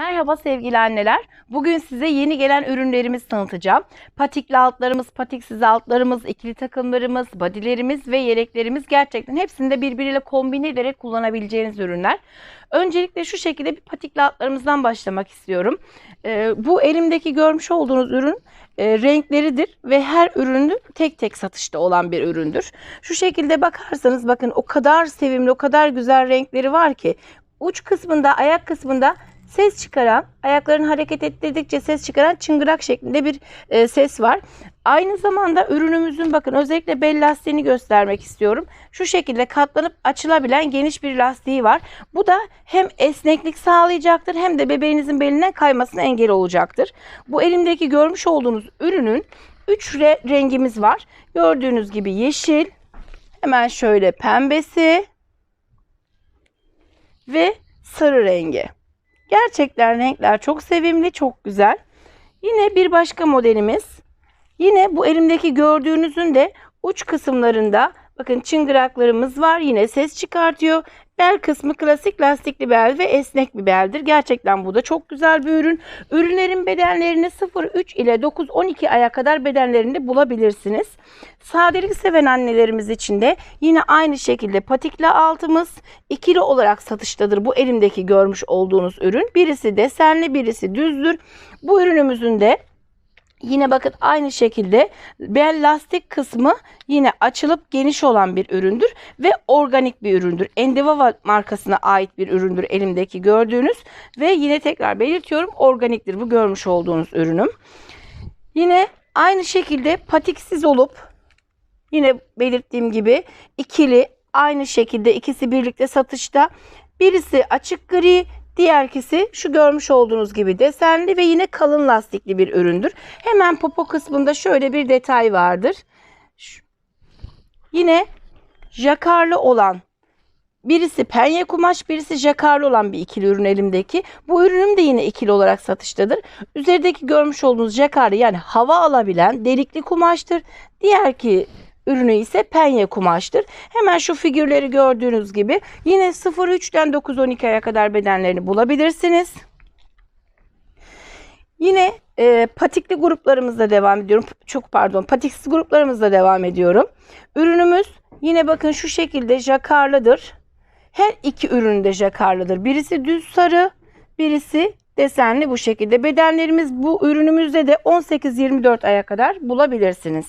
Merhaba sevgili anneler. Bugün size yeni gelen ürünlerimizi tanıtacağım. Patikli altlarımız, patiksiz altlarımız, ikili takımlarımız, bodylerimiz ve yeleklerimiz gerçekten hepsini de birbiriyle kombine ederek kullanabileceğiniz ürünler. Öncelikle şu şekilde bir patikli altlarımızdan başlamak istiyorum. Ee, bu elimdeki görmüş olduğunuz ürün e, renkleridir ve her ürünü tek tek satışta olan bir üründür. Şu şekilde bakarsanız bakın o kadar sevimli, o kadar güzel renkleri var ki uç kısmında, ayak kısmında ses çıkaran, ayaklarını hareket ettirdikçe ses çıkaran çıngırak şeklinde bir e, ses var. Aynı zamanda ürünümüzün bakın özellikle bel lastiğini göstermek istiyorum. Şu şekilde katlanıp açılabilen geniş bir lastiği var. Bu da hem esneklik sağlayacaktır hem de bebeğinizin belinden kaymasına engel olacaktır. Bu elimdeki görmüş olduğunuz ürünün 3 re- rengimiz var. Gördüğünüz gibi yeşil, hemen şöyle pembesi ve sarı rengi. Gerçekten renkler çok sevimli, çok güzel. Yine bir başka modelimiz. Yine bu elimdeki gördüğünüzün de uç kısımlarında bakın çıngıraklarımız var. Yine ses çıkartıyor. Bel kısmı klasik lastikli bel ve esnek bir beldir. Gerçekten bu da çok güzel bir ürün. Ürünlerin bedenlerini 0-3 ile 9-12 aya kadar bedenlerinde bulabilirsiniz. Sadelik seven annelerimiz için de yine aynı şekilde patikli altımız ikili olarak satıştadır. Bu elimdeki görmüş olduğunuz ürün. Birisi desenli birisi düzdür. Bu ürünümüzün de Yine bakın aynı şekilde bel lastik kısmı yine açılıp geniş olan bir üründür ve organik bir üründür. Endivava markasına ait bir üründür elimdeki gördüğünüz ve yine tekrar belirtiyorum organiktir bu görmüş olduğunuz ürünüm. Yine aynı şekilde patiksiz olup yine belirttiğim gibi ikili aynı şekilde ikisi birlikte satışta. Birisi açık gri, Diğerkisi şu görmüş olduğunuz gibi desenli ve yine kalın lastikli bir üründür. Hemen popo kısmında şöyle bir detay vardır. Şu- Yine jakarlı olan birisi penye kumaş, birisi jakarlı olan bir ikili ürün elimdeki. Bu ürünüm de yine ikili olarak satıştadır. Üzerindeki görmüş olduğunuz jakarlı yani hava alabilen delikli kumaştır. Diğer ki ürünü ise penye kumaştır. Hemen şu figürleri gördüğünüz gibi yine 0-3'ten 9-12 aya kadar bedenlerini bulabilirsiniz. Yine e, patikli gruplarımızda devam ediyorum. Çok pardon patiksiz gruplarımızda devam ediyorum. Ürünümüz yine bakın şu şekilde jakarlıdır. Her iki ürün de jakarlıdır. Birisi düz sarı, birisi desenli bu şekilde. Bedenlerimiz bu ürünümüzde de 18-24 aya kadar bulabilirsiniz.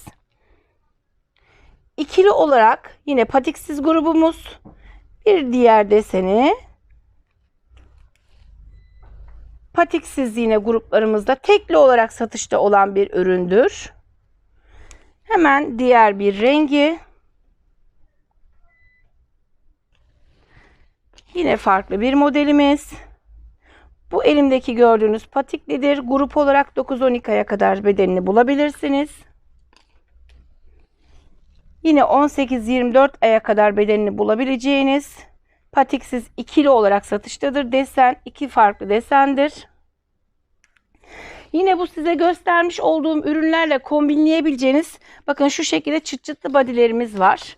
İkili olarak yine patiksiz grubumuz. Bir diğer deseni patiksiz yine gruplarımızda tekli olarak satışta olan bir üründür. Hemen diğer bir rengi. Yine farklı bir modelimiz. Bu elimdeki gördüğünüz patiklidir. Grup olarak 9-12 aya kadar bedenini bulabilirsiniz. Yine 18-24 aya kadar bedenini bulabileceğiniz patiksiz ikili olarak satıştadır. Desen iki farklı desendir. Yine bu size göstermiş olduğum ürünlerle kombinleyebileceğiniz bakın şu şekilde çıt çıtlı bodylerimiz var.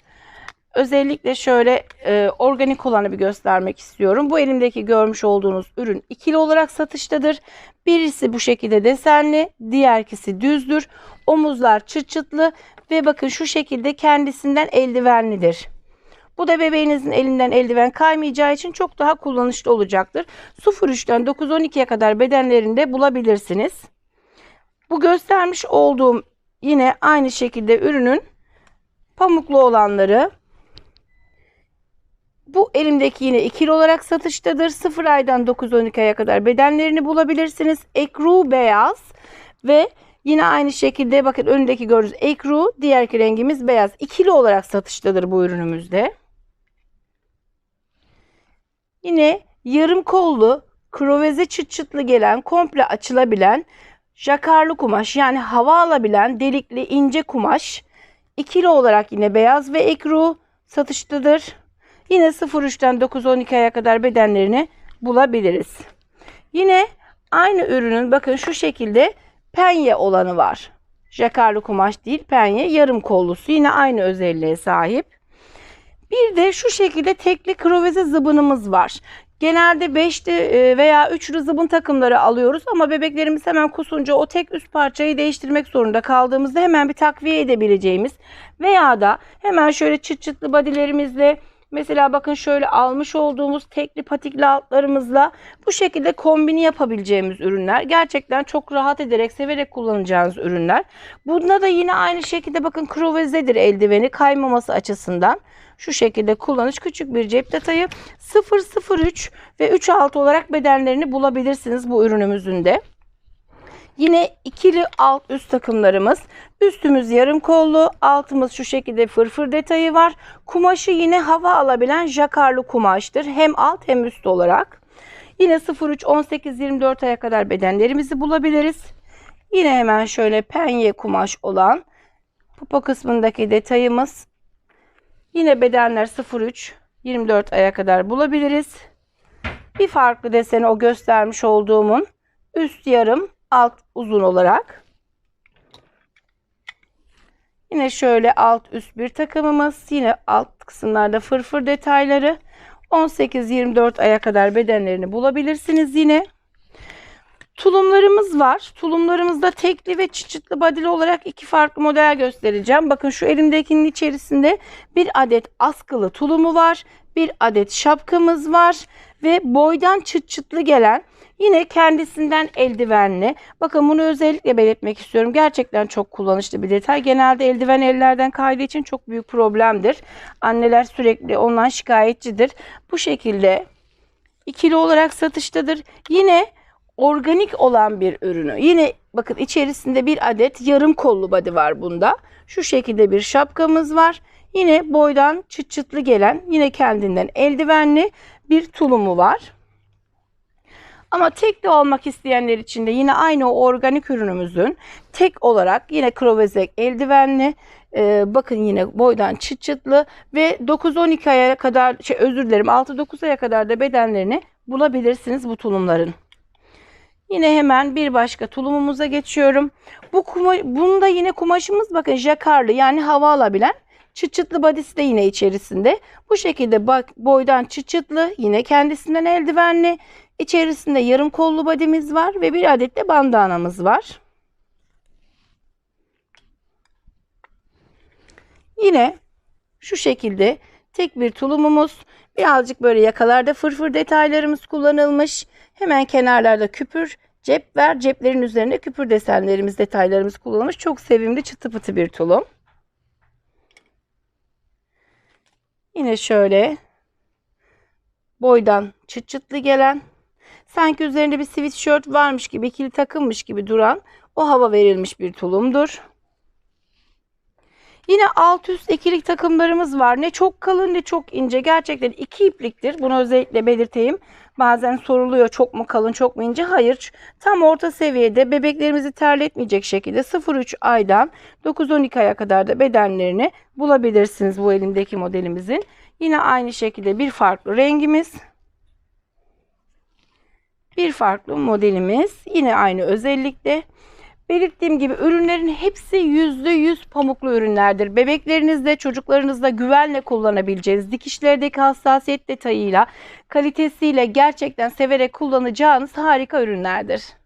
Özellikle şöyle e, organik olanı bir göstermek istiyorum. Bu elimdeki görmüş olduğunuz ürün ikili olarak satıştadır. Birisi bu şekilde desenli, diğerkisi düzdür. Omuzlar çıt çıtlı ve bakın şu şekilde kendisinden eldivenlidir. Bu da bebeğinizin elinden eldiven kaymayacağı için çok daha kullanışlı olacaktır. 0-3'ten 9-12'ye kadar bedenlerinde bulabilirsiniz. Bu göstermiş olduğum yine aynı şekilde ürünün pamuklu olanları. Bu elimdeki yine ikili olarak satıştadır. 0 aydan 9-12 aya kadar bedenlerini bulabilirsiniz. Ekru beyaz ve yine aynı şekilde bakın önündeki gördüğünüz ekru diğerki rengimiz beyaz. İkili olarak satıştadır bu ürünümüzde. Yine yarım kollu kroveze çıt çıtlı gelen komple açılabilen jakarlı kumaş yani hava alabilen delikli ince kumaş. İkili olarak yine beyaz ve ekru satıştadır. Yine 0-3'ten 9-12 aya kadar bedenlerini bulabiliriz. Yine aynı ürünün bakın şu şekilde penye olanı var. Jakarlı kumaş değil penye yarım kollusu yine aynı özelliğe sahip. Bir de şu şekilde tekli kroveze zıbınımız var. Genelde 5'li e, veya 3'lü zıbın takımları alıyoruz ama bebeklerimiz hemen kusunca o tek üst parçayı değiştirmek zorunda kaldığımızda hemen bir takviye edebileceğimiz veya da hemen şöyle çıt çıtlı badilerimizle mesela bakın şöyle almış olduğumuz tekli patikli altlarımızla bu şekilde kombini yapabileceğimiz ürünler. Gerçekten çok rahat ederek severek kullanacağınız ürünler. Bunda da yine aynı şekilde bakın krovezedir eldiveni kaymaması açısından şu şekilde kullanış küçük bir cep detayı 003 ve 36 olarak bedenlerini bulabilirsiniz bu ürünümüzün de. Yine ikili alt üst takımlarımız. Üstümüz yarım kollu, altımız şu şekilde fırfır detayı var. Kumaşı yine hava alabilen jakarlı kumaştır. Hem alt hem üst olarak. Yine 03 18 24 aya kadar bedenlerimizi bulabiliriz. Yine hemen şöyle penye kumaş olan popo kısmındaki detayımız Yine bedenler 03 24 aya kadar bulabiliriz. Bir farklı deseni o göstermiş olduğumun üst yarım alt uzun olarak. Yine şöyle alt üst bir takımımız. Yine alt kısımlarda fırfır detayları. 18-24 aya kadar bedenlerini bulabilirsiniz yine. Tulumlarımız var. Tulumlarımızda tekli ve çıçıtlı badili olarak iki farklı model göstereceğim. Bakın şu elimdekinin içerisinde bir adet askılı tulumu var. Bir adet şapkamız var. Ve boydan çıt çıtlı gelen yine kendisinden eldivenli. Bakın bunu özellikle belirtmek istiyorum. Gerçekten çok kullanışlı bir detay. Genelde eldiven ellerden kaydığı için çok büyük problemdir. Anneler sürekli ondan şikayetçidir. Bu şekilde ikili olarak satıştadır. Yine organik olan bir ürünü. Yine bakın içerisinde bir adet yarım kollu body var bunda. Şu şekilde bir şapkamız var. Yine boydan çıt çıtlı gelen yine kendinden eldivenli bir tulumu var. Ama tek de olmak isteyenler için de yine aynı o organik ürünümüzün tek olarak yine krovezek eldivenli e, bakın yine boydan çıt çıtlı ve 9-12 aya kadar şey özür dilerim 6-9 aya kadar da bedenlerini bulabilirsiniz bu tulumların. Yine hemen bir başka tulumumuza geçiyorum. Bu kuma, bunda yine kumaşımız bakın jakarlı yani hava alabilen çıt çıtlı badisi de yine içerisinde. Bu şekilde bak boydan çıt çıtlı yine kendisinden eldivenli. İçerisinde yarım kollu badimiz var ve bir adet de bandanamız var. Yine şu şekilde tek bir tulumumuz. Birazcık böyle yakalarda fırfır detaylarımız kullanılmış. Hemen kenarlarda küpür cep ver. Ceplerin üzerinde küpür desenlerimiz, detaylarımız kullanılmış. Çok sevimli çıtı pıtı bir tulum. Yine şöyle boydan çıt çıtlı gelen sanki üzerinde bir sweatshirt varmış gibi ikili takılmış gibi duran o hava verilmiş bir tulumdur. Yine alt üst ikilik takımlarımız var. Ne çok kalın ne çok ince. Gerçekten iki ipliktir. Bunu özellikle belirteyim. Bazen soruluyor çok mu kalın çok mu ince. Hayır. Tam orta seviyede bebeklerimizi terletmeyecek şekilde 0-3 aydan 9-12 aya kadar da bedenlerini bulabilirsiniz bu elimdeki modelimizin. Yine aynı şekilde bir farklı rengimiz. Bir farklı modelimiz. Yine aynı özellikle. Belirttiğim gibi ürünlerin hepsi %100 pamuklu ürünlerdir. Bebeklerinizde, çocuklarınızda güvenle kullanabileceğiniz, dikişlerdeki hassasiyet detayıyla, kalitesiyle gerçekten severek kullanacağınız harika ürünlerdir.